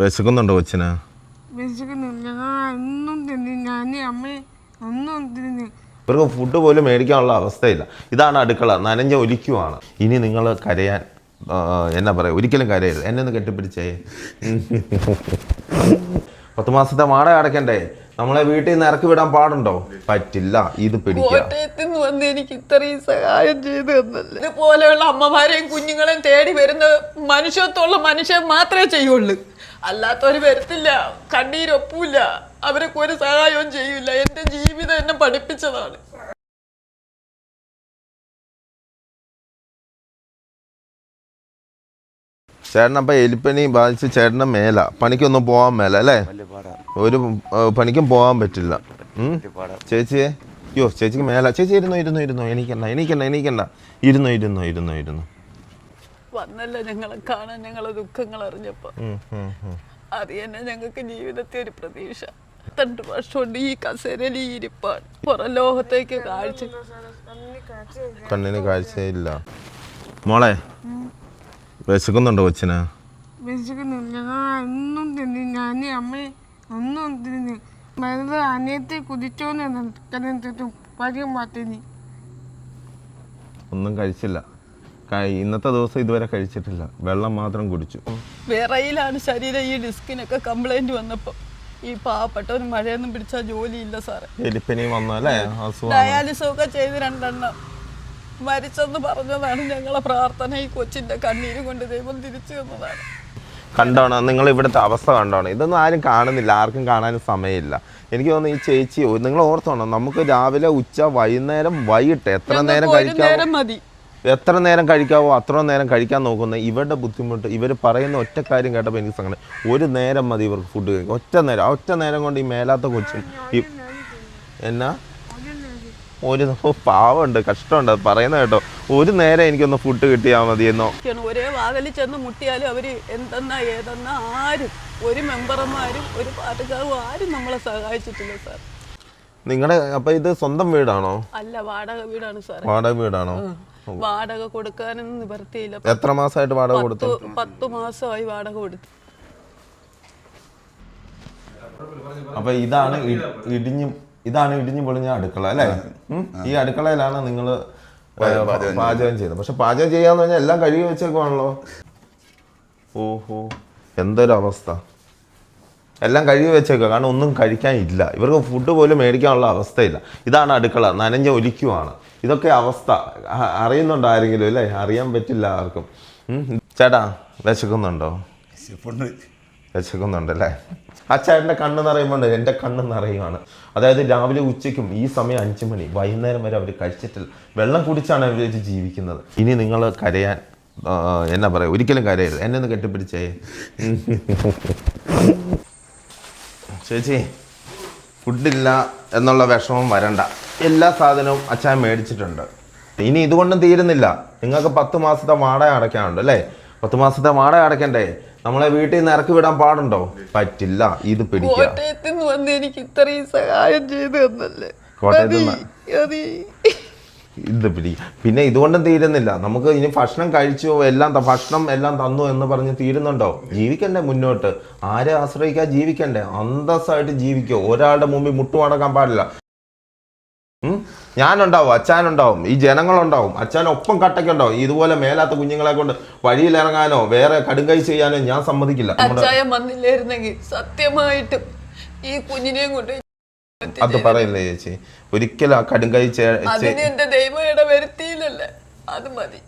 വിശക്കുന്നുണ്ടോ കൊച്ചിന്? വിശക്കുന്നില്ല ഞാൻ എന്നും തിന്നു. ഞാൻ അമ്മ ഒന്നും തിന്നു. ഇവർക്ക് ഫുഡ് പോലും മേടിക്കാനുള്ള അവസ്ഥയില്ല. ഇതാണ് അടുക്കള. നനഞ്ഞ ഒലിക്കുവാണ്. ഇനി നിങ്ങൾ കരയാൻ എന്നാ പറയുക ഒരിക്കലും കരയരുത്. എന്നെ ഒന്ന് കെട്ടിപ്പിടിച്ചേ. പത്ത് മാസത്തെ വാടക അടക്കണ്ടേ നമ്മളെ വീട്ടിൽ നിന്ന് ഇറക്കി വിടാൻ പാടുണ്ടോ? പറ്റില്ല. ഇത് പിടിക്കുന്നു വന്ന് എനിക്ക് ഇത്രയും സഹായം ചെയ്തു തന്നല്ലേ? ഇതുപോലെയുള്ള അമ്മമാരെയും കുഞ്ഞുങ്ങളെയും തേടി വരുന്ന മനുഷ്യത്വമുള്ള മനുഷ്യൻ മാത്രമേ ചെയ്യുള്ളൂ. അല്ലാത്തവര് വരത്തില്ല കണ്ണീരൊപ്പില്ല അവരൊക്കെ ഒരു സഹായവും ചെയ്യൂല എന്റെ ജീവിതം എന്നെ പഠിപ്പിച്ചതാണ്. ചേട്ടൻ അപ്പം എലിപ്പനി ബാധിച്ച് ചേട്ടന്റെ മേല. പണിക്കൊന്നും പോകാൻ മേല അല്ലേ? ഒരു പണിക്കും പോകാൻ പറ്റില്ല. ചേച്ചി ചേച്ചിയെ? അയ്യോ ചേച്ചിക്ക് മേല. ചേച്ചി ഇരുന്നു ഇരുന്നു ഇരുന്നു. എനിക്കണ്ട എനിക്കണ്ട എനിക്കണ്ട ഇരുന്നു ഇരുന്നു ഇരുന്നു ഇരുന്നോ. വന്നല്ല ഞങ്ങളെ കാണാൻ ഞങ്ങളെ ദുഃഖങ്ങൾ അറിഞ്ഞപ്പോ ഉം, ഉം, ഉം. അത് തന്നെ ഞങ്ങൾക്ക് ജീവിതത്തെ ഒരു പ്രതീക്ഷ. രണ്ടു വർഷം കൊണ്ട് ഈ കസേരയിൽ ഈ ഇരിപ്പാണ്. പുറം ലോകത്തേക്ക് കാഴ്ച കണ്ണിന് കാഴ്ചയില്ല. മോളെ വിശക്കുന്നുണ്ടോ കൊച്ചിന്? വിശക്കുന്നില്ല ഞാൻ ഒന്നും തിന്നി ഞാൻ അമ്മ ഒന്നും തിന്നി. മരുന്ന് അനിയത്തെ കുതിച്ചോന്ന് പരിയും മാറ്റിനി ഒന്നും കഴിച്ചില്ല. കഴി- ഇന്നത്തെ ദിവസം ഇതുവരെ കഴിച്ചിട്ടില്ല. വെള്ളം മാത്രം കുടിച്ചു. വിറയിലാണ് ശരീരം ഈ ഡിസ്കിനൊക്കെ കംപ്ലൈന്റ് വന്നപ്പോ. ഈ പാവപ്പെട്ടവന് മഴയൊന്നും പിടിച്ചാൽ ജോലിയില്ല സാറേ. എലിപ്പനി വന്നല്ലേ ഡയാലിസും ഒക്കെ ചെയ്ത് രണ്ടെണ്ണം മരിച്ചെന്ന് പറഞ്ഞതാണ് ഞങ്ങളെ പ്രാർത്ഥന. ഈ കൊച്ചിന്റെ കണ്ണീര് കൊണ്ട് ദൈവം തിരിച്ചു തന്നതാണ്. കണ്ടോണം? നിങ്ങൾ ഇവിടുത്തെ അവസ്ഥ കണ്ടോണം? ഇതൊന്നും ആരും കാണുന്നില്ല. ആർക്കും കാണാനും സമയമില്ല. എനിക്ക് തോന്നുന്നു ഈ ചേച്ചി നിങ്ങൾ ഓർത്തോണം നമുക്ക് രാവിലെ ഉച്ച വൈകുന്നേരം വൈകിട്ട് എത്ര നേരം നേരം മതി. എത്ര നേരം കഴിക്കാവോ അത്ര നേരം കഴിക്കാൻ നോക്കുന്ന ഇവരുടെ ബുദ്ധിമുട്ട് ഇവർ പറയുന്ന ഒറ്റ കാര്യം കേട്ടപ്പോൾ എനിക്ക് സങ്കടം. ഒരു നേരം മതി ഇവർക്ക് ഫുഡ് കഴിക്കും ഒറ്റ നേരം ആ ഒറ്റ നേരം കൊണ്ട് ഈ മേലാത്ത കൊച്ചും ഈ എന്നാ? ഒരു പാവമുണ്ട് കഷ്ടമുണ്ട് പറയുന്ന കേട്ടോ. ഒരു നേരം എനിക്കൊന്ന് ഫുഡ് കിട്ടിയാൽ മതിയെന്നോ? ഒരേ വാതിലിൽ ചെന്ന് മുട്ടിയാലും അവർ എന്തെന്നാ ഏതെന്നാ ആരും ഒരു മെമ്പർമാരും ഒരു പാട്ടുകാരും ആരും നമ്മളെ സഹായിച്ചിട്ടില്ല സാർ. നിങ്ങളുടെ അപ്പൊ ഇത് സ്വന്തം വീടാണോ? അല്ല വാടക വീടാണ് സാർ വാടക വീടാണോ? വാടക കൊടുക്കാനൊന്നും നിവർത്തിയില്ല എത്ര മാസമായിട്ട് വാടക കൊടുത്തു? പത്ത് മാസമായി വാടക കൊടുത്തു. അപ്പൊ ഇതാണ് ഇടിഞ്ഞ് ഇതാണ് ഇടിഞ്ഞു പൊളിഞ്ഞ അടുക്കള അല്ലേ? ഈ അടുക്കളയിലാണ് നിങ്ങൾ പാചകം ചെയ്തത് പക്ഷെ പാചകം ചെയ്യാന്ന് പറഞ്ഞാൽ എല്ലാം കഴുകി വെച്ചേക്കുവാണല്ലോ. ഓഹോ. എന്തൊരു അവസ്ഥ എല്ലാം കഴുകി വെച്ചേക്കുക. കാരണം ഒന്നും കഴിക്കാനില്ല. ഇവർക്ക് ഫുഡ് പോലും മേടിക്കാനുള്ള അവസ്ഥയില്ല. ഇതാണ് അടുക്കള. നനഞ്ഞ ഒലിക്കുവാണ്. ഇതൊക്കെ അവസ്ഥ. അറിയുന്നുണ്ടോ ആരെങ്കിലും അല്ലേ? അറിയാൻ പറ്റില്ല ആർക്കും. ചേട്ടാ വിശക്കുന്നുണ്ടോ? വിശക്കുന്നുണ്ടല്ലേ ആ ചേട്ടന്റെ കണ്ണ് നിറയുമ്പോൾ എന്റെ കണ്ണ് നിറയുവാണ്. അതായത് രാവിലെ ഉച്ചയ്ക്കും ഈ സമയം അഞ്ച് മണി വൈകുന്നേരം വരെ അവർ കഴിച്ചിട്ടില്ല. വെള്ളം കുടിച്ചാണ് അവർ ജീവിക്കുന്നത്. ഇനി നിങ്ങൾ കരയാൻ എന്നാ പറയുക ഒരിക്കലും കരയരുത്. എന്നെ ഒന്ന് കെട്ടിപ്പിടിച്ചേ ചേച്ചി ഫുഡില്ല എന്നുള്ള വിഷമം വരണ്ട. എല്ലാ സാധനവും അച്ഛൻ മേടിച്ചിട്ടുണ്ട്. ഇനി ഇതുകൊണ്ടും തീരുന്നില്ല. നിങ്ങൾക്ക് പത്ത് മാസത്തെ വാടക അടയ്ക്കാനുണ്ട് അല്ലേ? പത്ത് മാസത്തെ വാടക അടയ്ക്കണ്ടേ? നമ്മളെ വീട്ടിൽ നിന്ന് ഇറക്കി വിടാൻ പാടുണ്ടോ? പറ്റില്ല. ഇത് പിടിക്കുക. കോട്ടയത്ത് നിന്ന് വന്ന് എനിക്ക് ഇത്രയും സഹായം ചെയ്തു തന്നല്ലേ? കോട്ടയത്ത് നിന്ന്? ഇത് പിടി. പിന്നെ ഇതുകൊണ്ടും തീരുന്നില്ല. നമുക്ക് ഇനി ഭക്ഷണം കഴിച്ചു എല്ലാം ഭക്ഷണം എല്ലാം തന്നു എന്ന് പറഞ്ഞ് തീരുന്നുണ്ടോ? ജീവിക്കണ്ടേ മുന്നോട്ട്. ആരെ ആശ്രയിക്കാൻ ജീവിക്കണ്ടേ? അന്തസ്സായിട്ട് ജീവിക്കുക ഒരാളുടെ മുമ്പിൽ മുട്ടുമടക്കാൻ പാടില്ല? ഞാനുണ്ടാവും അച്ഛനുണ്ടാവും ഈ ജനങ്ങളുണ്ടാവും. അച്ഛനൊപ്പം കട്ടയ്ക്കുണ്ടാവും. ഇതുപോലെ മേലാത്ത കുഞ്ഞുങ്ങളെ കൊണ്ട് വഴിയിലിറങ്ങാനോ വേറെ കടുങ്കൈ ചെയ്യാനോ ഞാൻ സമ്മതിക്കില്ല. സത്യമായിട്ടും ഈ കുഞ്ഞിനെയും കൊണ്ട് അത് പറയില്ലേ ചേച്ചി. ഒരിക്കലും ആ കടുങ്കൈ അത് മതി.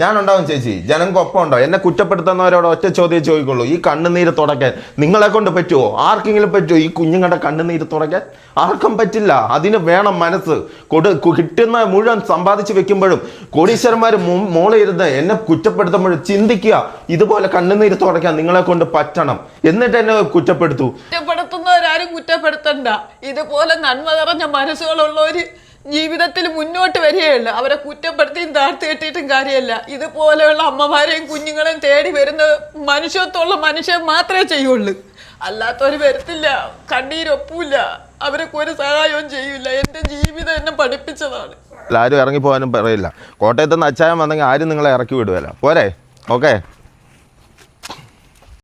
ഞാനുണ്ടാവും ചേച്ചി. ജനങ്ങൾക്കൊപ്പം ഉണ്ടാവും എന്നെ കുറ്റപ്പെടുത്തുന്നവരോട് ഒറ്റ ചോദ്യം ചോദിക്കുള്ളൂ. ഈ കണ്ണുനീര് തുടക്കാൻ നിങ്ങളെ കൊണ്ട് പറ്റുമോ ആർക്കെങ്കിലും പറ്റുമോ ഈ കുഞ്ഞുങ്ങളുടെ കണ്ണുനീര് തുടക്കാൻ ആർക്കും പറ്റില്ല. അതിന് വേണം മനസ്സ്. കൊടു കിട്ടുന്ന മുഴുവൻ സമ്പാദിച്ച് വെക്കുമ്പോഴും കോടീശ്വരന്മാർ മോളെ ഇരുന്ന് എന്നെ കുറ്റപ്പെടുത്തുമ്പോഴും ചിന്തിക്കുക. ഇതുപോലെ കണ്ണുനീര് തുടക്കാൻ നിങ്ങളെ കൊണ്ട് പറ്റണം. എന്നിട്ട് എന്നെ കുറ്റപ്പെടുത്തൂ. കുറ്റപ്പെടുത്തണ്ട ഇതുപോലെ നന്മ നിറഞ്ഞ മനസ്സുകളുള്ളവർ ജീവിതത്തിൽ മുന്നോട്ട് വരികയുള്ളൂ അവരെ കുറ്റപ്പെടുത്തിയും താഴ്ത്തി കെട്ടിയിട്ടും കാര്യമല്ല. ഇതുപോലെയുള്ള അമ്മമാരെയും കുഞ്ഞുങ്ങളെയും തേടി വരുന്ന മനുഷ്യത്വമുള്ള മനുഷ്യൻ മാത്രമേ ചെയ്യുള്ളൂ. അല്ലാത്തവർ വരത്തില്ല. കണ്ണീരൊപ്പില്ല അവരൊക്കെ ഒരു സഹായവും ചെയ്യൂല എന്റെ ജീവിതം എന്നെ പഠിപ്പിച്ചതാണ്. ആരും ഇറങ്ങിപ്പോകാനും പറയില്ല. കോട്ടയത്ത് നിന്ന് അച്ചായം വന്നെങ്കിൽ ആരും നിങ്ങളെ ഇറക്കി വിടുവല്ല പോരെ? ഓക്കെ.